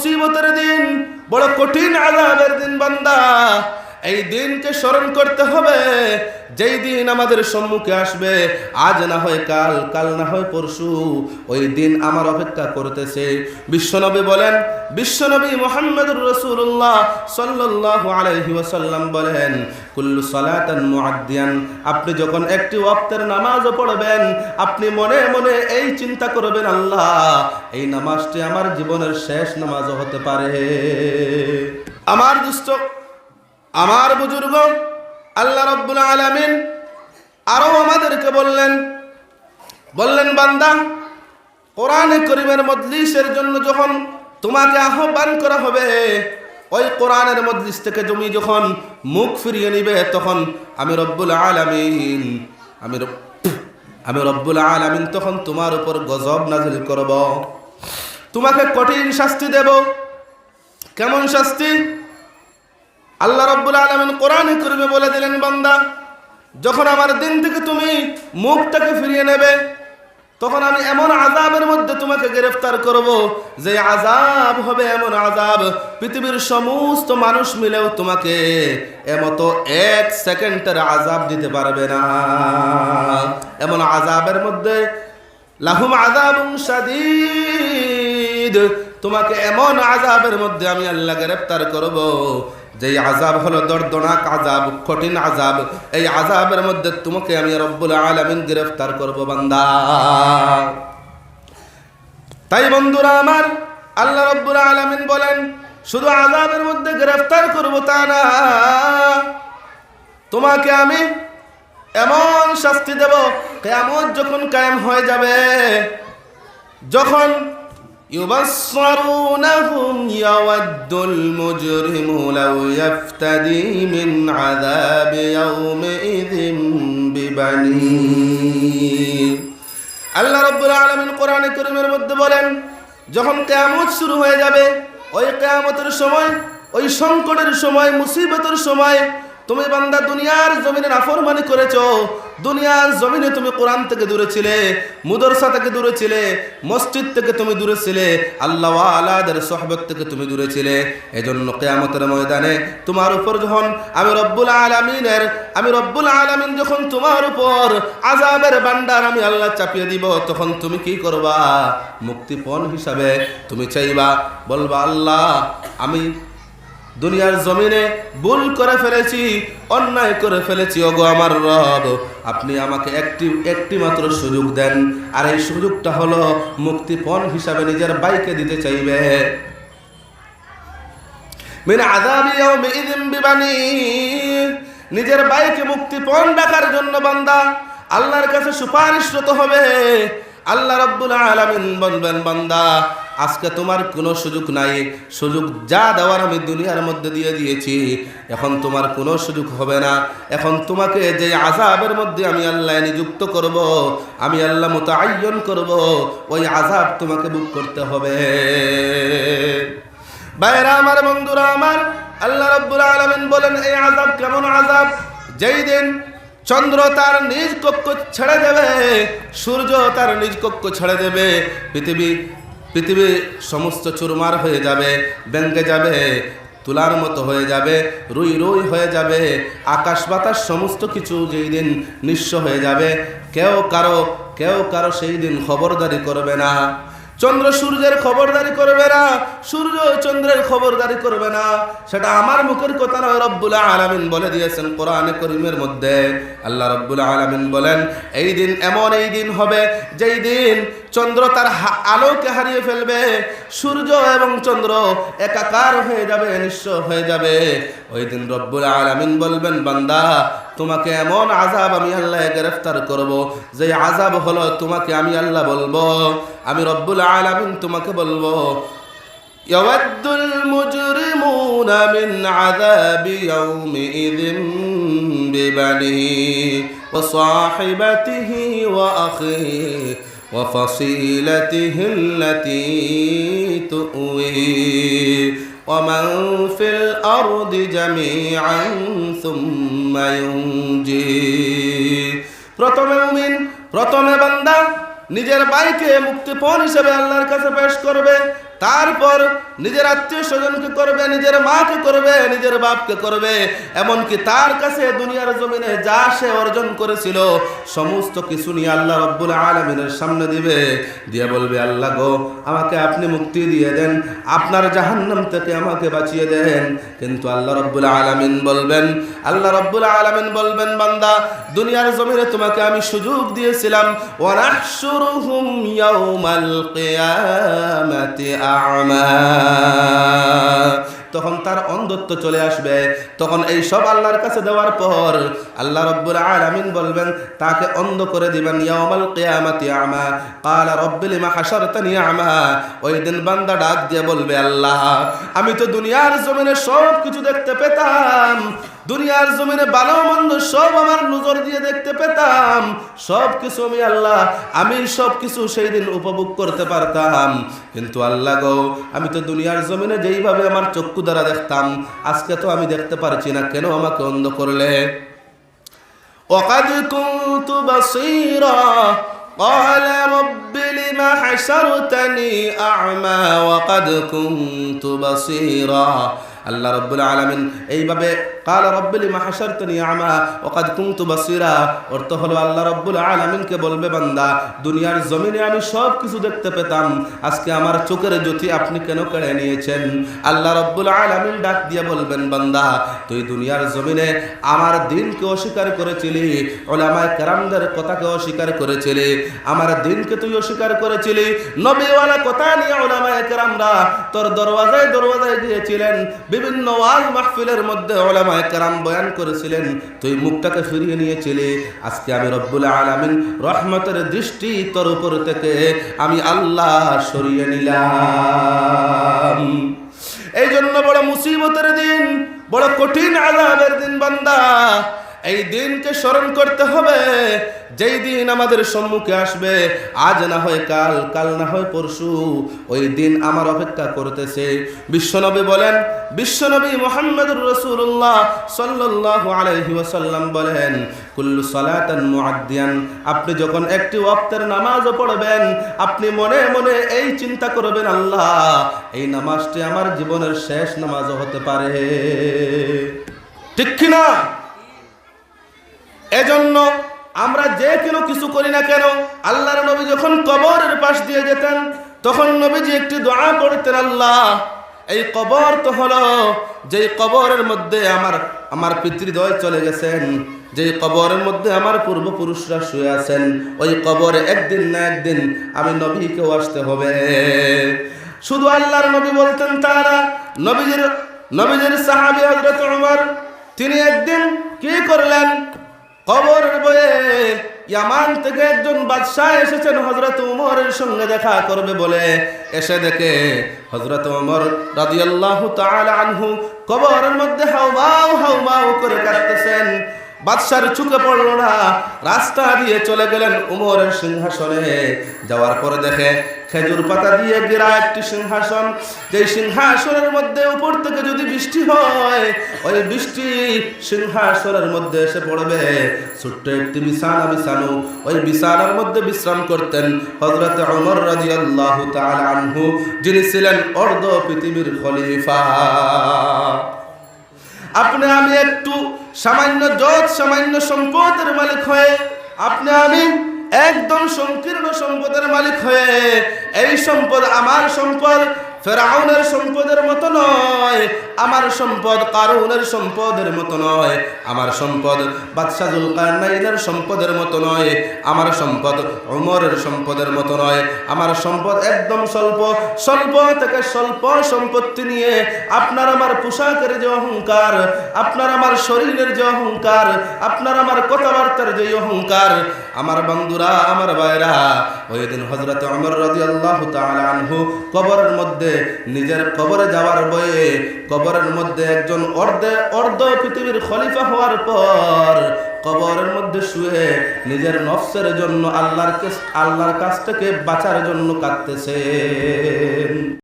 মুসিবতের দিন বড় কঠিন আজাবের দিন বান্দা। এই দিনকে স্মরণ করতে হবে। যেই দিন আমাদের সম্মুখে আসবে, আজ না হয় কাল কাল না হয় পরশু, ওই দিন আমার অপেক্ষা করতেছে। বিশ্বনবী বলেন, বিশ্বনবী মোহাম্মদুর রসুল্লাহ সাল্লাল্লাহু আলাইহি ওয়াসাল্লাম বলেন, কুল্লু সালাতান আপনি যখন একটি ওয়াক্তের নামাজও পড়বেন, আপনি মনে মনে এই চিন্তা করবেন, আল্লাহ, এই নামাজটি আমার জীবনের শেষ নামাজও হতে পারে। আমার দুষ্ট আমার বুজুর্গ আল্লাহ রব্বুল আলামিন আরও আমাদেরকে বললেন বললেন, বান্দা, কোরআনে করিমের মজলিসের জন্য যখন তোমাকে আহ্বান করা হবে, ওই কোরআনের মজলিস থেকে তুমি যখন মুখ ফিরিয়ে নিবে, তখন আমি রব্বুল আলামিন, আমি আমি রব্বুল আলামিন তখন তোমার উপর গজব নাজিল করব। তোমাকে কঠিন শাস্তি দেব। কেমন শাস্তি? আল্লাহ রব্বুল আলমিন কোরআনে করবে বলে দিলেন, বান্দা, যখন আমার দিন থেকে তুমি মুখটাকে ফিরিয়ে নেবে, তখন আমি এমন আজাবের মধ্যে তোমাকে গ্রেফতার করব যে আজাব হবে এমন আজাব পৃথিবীর সমস্ত মানুষ মিলেও তোমাকে এমতো এক সেকেন্ডের আজাব দিতে পারবে না। এমন আজাবের মধ্যে লাহুম আজাবুন শাদীদ তোমাকে এমন আজাবের মধ্যে আমি আল্লাহ গ্রেফতার করব। যেই আজাব হলো দর্দনাক আজাব কঠিন আজাব এই আজাবের মধ্যে তোমাকে আমি রব্বুল আলামিন গ্রেফতার করব, বান্দা। তাই বন্ধুরা আমার, আল্লাহ রব্বুল আলামিন বলেন, শুধু আজাবের মধ্যে গ্রেফতার করব তা না, তোমাকে আমি এমন শাস্তি দেব কেমন যখন কায়েম হয়ে যাবে, যখন يبصرونهم يود المجرم لو يفتدي من عذاب يومئذ ببنيه আল্লাহ রব্বুল আলমিন কোরআনে করিমের মধ্যে বলেন যখন কেয়ামত শুরু হয়ে যাবে ওই কেয়ামতের সময় ওই সংকটের সময় মুসিবতের সময় তুমি বান্দা দুনিয়ার জমিনে নাফরমানি করেছ, দুনিয়ার জমিনে তুমি কোরআন থেকে দূরে ছিলে, মুদরসা থেকে দূরে ছিলে, মসজিদ থেকে তুমি দূরে ছিলে, আল্লাহ আলাদের সহবত থেকে তুমি দূরে ছিলে। এজন্য কেয়ামতের ময়দানে তোমার উপর যখন আমি রব্বুল আলামিনের, আমি রব্বুল আলামিন যখন তোমার উপর আজাবের বান্ডার আমি আল্লাহ চাপিয়ে দিব, তখন তুমি কি করবা? মুক্তিপণ হিসাবে তুমি চাইবা, বলবা, আল্লাহ, আমি দুনিয়ার জমিনে ভুল করে ফেলেছি, অন্যায় করে ফেলেছি, ওগো আমার রব। আপনি আমাকে একটি একটি মাত্র সুযোগ দেন, আর এই সুযোগটা হলো মুক্তিপণ হিসাবে নিজের বাইকে দিতে চাইবে। নিজের বাইকে মুক্তিপণ ডাকার জন্য বান্দা, আল্লাহর কাছে সুপারিশরত হবে। আল্লাহ রাব্বুল আলামিন বলবেন, বান্দা আজকে তোমার কোনো সুযোগ নাই। সুযোগ যা দেওয়ার আমি দুনিয়ার মধ্যে দিয়ে দিয়েছি। এখন তোমার কোনো সুযোগ হবে না। এখন তোমাকে যে আজাবের মধ্যে আমি আল্লাহ নিযুক্ত করব, আমি আল্লাহ মতো আয়োজন করব, ওই আজাব তোমাকে বুক করতে হবে। বাইরা আমার বন্ধুরা, আমার আল্লাহ রব্বুল আলমিন বলেন, এই আজাব কেমন আজাব যেই দিন চন্দ্র তার নিজ কক্ষ ছেড়ে দেবে, সূর্য তার নিজ কক্ষ ছেড়ে দেবে, পৃথিবী পৃথিবী সমস্ত চুরমার হয়ে যাবে, ব্যাঙ্গে যাবে, তুলার মতো হয়ে যাবে, রুই রুই হয়ে যাবে, আকাশ বাতাস সমস্ত কিছু যেই দিন নিঃস্ব হয়ে যাবে। কেউ কারও কেউ কারও সেই দিন খবরদারি করবে না। চন্দ্র সূর্যের খবরদারি করবে না, সূর্য চন্দ্রের খবরদারি করবে না। সেটা আমার মুখের কথা নয়, রব্বুল আলামিন বলে দিয়েছেন কোরআনে করিমের মধ্যে। আল্লাহ রব্বুল আলামিন বলেন, এই দিন এমন এই দিন হবে, যেই দিন চন্দ্র তার আলোকে হারিয়ে ফেলবে, সূর্য এবং চন্দ্র একাকার হয়ে যাবে, নিঃস্ব হয়ে যাবে। ওই দিন রব্বুল আলামিন বলবেন, বান্দা, তোমাকে এমন আজাব আমি আল্লাহ গ্রেফতার করব যে আজাব হলো তোমাকে আমি আল্লাহ বলব। আমি রব্বুল আলামিন তোমাকে বলবো يود المجرمون من عذاب يومئذ ببنيه وصاحبته وأخيه وفصيلته التي تؤويه ومن في الأرض جميعا ثم ينجيه প্রথমে মুমিন প্রথমে বান্দা নিজের বাইকে মুক্তিপণ হিসেবে আল্লাহর কাছে পেশ করবে। তারপর নিজের আত্মীয় স্বজনকে করবে, নিজের মাকে করবে, নিজের বাপকে করবে। এমনকি তার কাছে দুনিয়ার জমিনে যা সে অর্জন করেছিল, সমস্ত কিছু নিয়ে আল্লাহ রব্বুল আলমিনের সামনে দিবে। দিয়ে বলবে, আল্লাহ গো, আমাকে আপনি মুক্তি দিয়ে দেন, আপনার জাহান্নাম থেকে আমাকে বাঁচিয়ে দেন। কিন্তু আল্লাহ রব্বুল আলমিন বলবেন, আল্লাহ রব্বুল আলমিন বলবেন, বান্দা, দুনিয়ার জমিনে তোমাকে আমি সুযোগ দিয়েছিলাম। ওয়ানাহশুরুহুম ইয়াউমাল কিয়ামাতি আ'মা। তখন তার অন্ধত্ব চলে আসবে। তখন এই সব আল্লাহর কাছে দেওয়ার পর আল্লাহ রব্বুল আলামিন বলবেন, তাকে অন্ধ করে দিবেন, ইয়াউমাল কিয়ামাতি আমা। ক্বালা রব্বি লিমা হাশারতানি আমা। ওই দিন বান্দা ডাক দিয়ে বলবে, আল্লাহ, আমি তো দুনিয়ার জমিনে সব কিছু দেখতে পেতাম। দুনিয়ার জমিনে ভালো মন্দ সব আমার নজর দিয়ে দেখতে পেতাম সব কিছু আমি আল্লাহ আমি সব কিছু সেই দিন উপভোগ করতে পারতাম কিন্তু আল্লাহ গো আমি তো দুনিয়ার জমিনে যেইভাবে আমার চক্ষু দ্বারা দেখতাম আজকে তো আমি দেখতে পারছি না কেন আমাকে অন্ধ করলে وقد كنت بصيرا قال رب لم حشرتني أعمى وقد كنت بصيرا আল্লাহ রব্বুল আলমিন এইভাবে কাল রব্বুল মাহাসারতনি আমা ওকাদ কুন্তু বাসিরা অর্থ হলো আল্লাহ রব্বুল আলমিনকে বলবে বান্দা, দুনিয়ার জমিনে আমি সব দেখতে পেতাম। আজকে আমার চোখের জ্যোতি আপনি কেন কেড়ে নিয়েছেন? আল্লাহ রব্বুল আলমিন ডাক দিয়ে বলবেন, বান্দা, তুই দুনিয়ার জমিনে আমার দিনকে অস্বীকার করেছিলি, ওলামায় কারামদের কথাকে অস্বীকার করেছিলি, আমার দিনকে তুই অস্বীকার করেছিলি, নবীওয়ালা কথা নিয়ে ওলামায় কারামরা তোর দরওয়াজায় দরওয়াজায় গিয়েছিলেন। বিভিন্ন ওয়াজ মাহফিলের মধ্যে ওলামায় কারাম বয়ান করেছিলেন, তুই মুখটাকে ফিরিয়ে নিয়েছিলি আজকে আমি রব্বুল আলমিন রহমতের দৃষ্টি তোর উপর থেকে আমি আল্লাহ সরিয়ে নিলাম। এই জন্য বড় মুসিবতের দিন, বড় কঠিন আজাবের দিন বান্দা। এই দিনকে স্মরণ করতে হবে। যেই দিন আমাদের সম্মুখে আসবে, আজ না হয় কাল কাল না হয় পরশু, ওই দিন আমার অপেক্ষা করতেছে। বিশ্বনবী বলেন, বিশ্বনবী মোহাম্মদুর রসুল্লাহ সাল্লাহ আলাইহি ওয়াসাল্লাম বলেন, কুল্লু সালাতান মুআদ্দিয়ান আপনি যখন একটি ওয়াক্তের নামাজও পড়বেন, আপনি মনে মনে এই চিন্তা করবেন, আল্লাহ, এই নামাজটি আমার জীবনের শেষ নামাজও হতে পারে। ঠিক কিনা? এজন্য আমরা যে কোনো কিছু করি না কেন, আল্লাহর নবী যখন কবরের পাশ দিয়ে যেতেন, তখন নবীজি একটি দোয়া করতেন আল্লাহ, এই কবর তো হলো যেই কবরের মধ্যে আমার আমার পিতৃদয় চলে গেছেন, যেই কবরের মধ্যে আমার পূর্বপুরুষরা শুয়ে আছেন, ওই কবরে একদিন না একদিন আমি নবীকেও আসতে হবে। শুধু আল্লাহর নবী বলতেন তারা, নবীজির নবীজির সাহাবি হজরত তিনি একদিন কি করলেন? খবরের বয়ে ইয়ামান থেকে একজন বাদশাহ এসেছেন হজরত উমরের সঙ্গে দেখা করবে বলে। এসে দেখে হজরত উমর রাজিয়াল্লাহু তাআলা আনহু কবরের মধ্যে হাউমাউ হাউমাউ করে কাঁদতেছেন। বাদশার চুকে পড়ল না। রাস্তা দিয়ে চলে গেলেন উমরের সিংহাসনে। যাওয়ার পরে দেখে খেজুর পাতা দিয়ে গেরা একটি সিংহাসন। যে সিংহাসনের মধ্যে উপর থেকে যদি বৃষ্টি হয়, ওই বৃষ্টি সিংহাসনের মধ্যে এসে পড়বে। ছোট্ট একটি বিছানা বিছানো। ওই বিছানার মধ্যে বিশ্রাম করতেন হজরত অমর রাজি আল্লাহ আনহু, যিনি ছিলেন অর্ধ পৃথিবীর খলিফা। আপনি আমি একটু সামান্য যত সামান্য সম্পদের মালিক হয়ে, আপনি আমি একদম সংকীর্ণ সম্পদের মালিক হয়ে, এই সম্পদ, আমার সম্পদ ফেরাউনের সম্পদের মতো নয়, আমার সম্পদ কারুনের সম্পদের মতো নয়, আমার সম্পদ বাদশাহুল কানাইনের সম্পদের মতো নয়, আমার সম্পদ ওমরের সম্পদের মতো নয়, আমার সম্পদ একদম স্বল্প স্বল্প থেকে স্বল্প সম্পত্তি নিয়ে আপনার আমার পোশাকের যে অহংকার, আপনার আমার শরীরের যে অহংকার, আপনার আমার কথাবার্তার যে অহংকার, আমার বন্ধুরা, আমার ভাইরা, ওই দিন হজরত অমর রাজি আল্লাহ আনহু কবরের মধ্যে নিজের কবরে যাওয়ার বয়ে কবরের মধ্যে একজন অর্ধে অর্ধ পৃথিবীর খলিফা হওয়ার পর কবরের মধ্যে শুয়ে নিজের নফসের জন্য আল্লাহর আল্লাহর কাছ থেকে বাঁচার জন্য কাঁদতেছে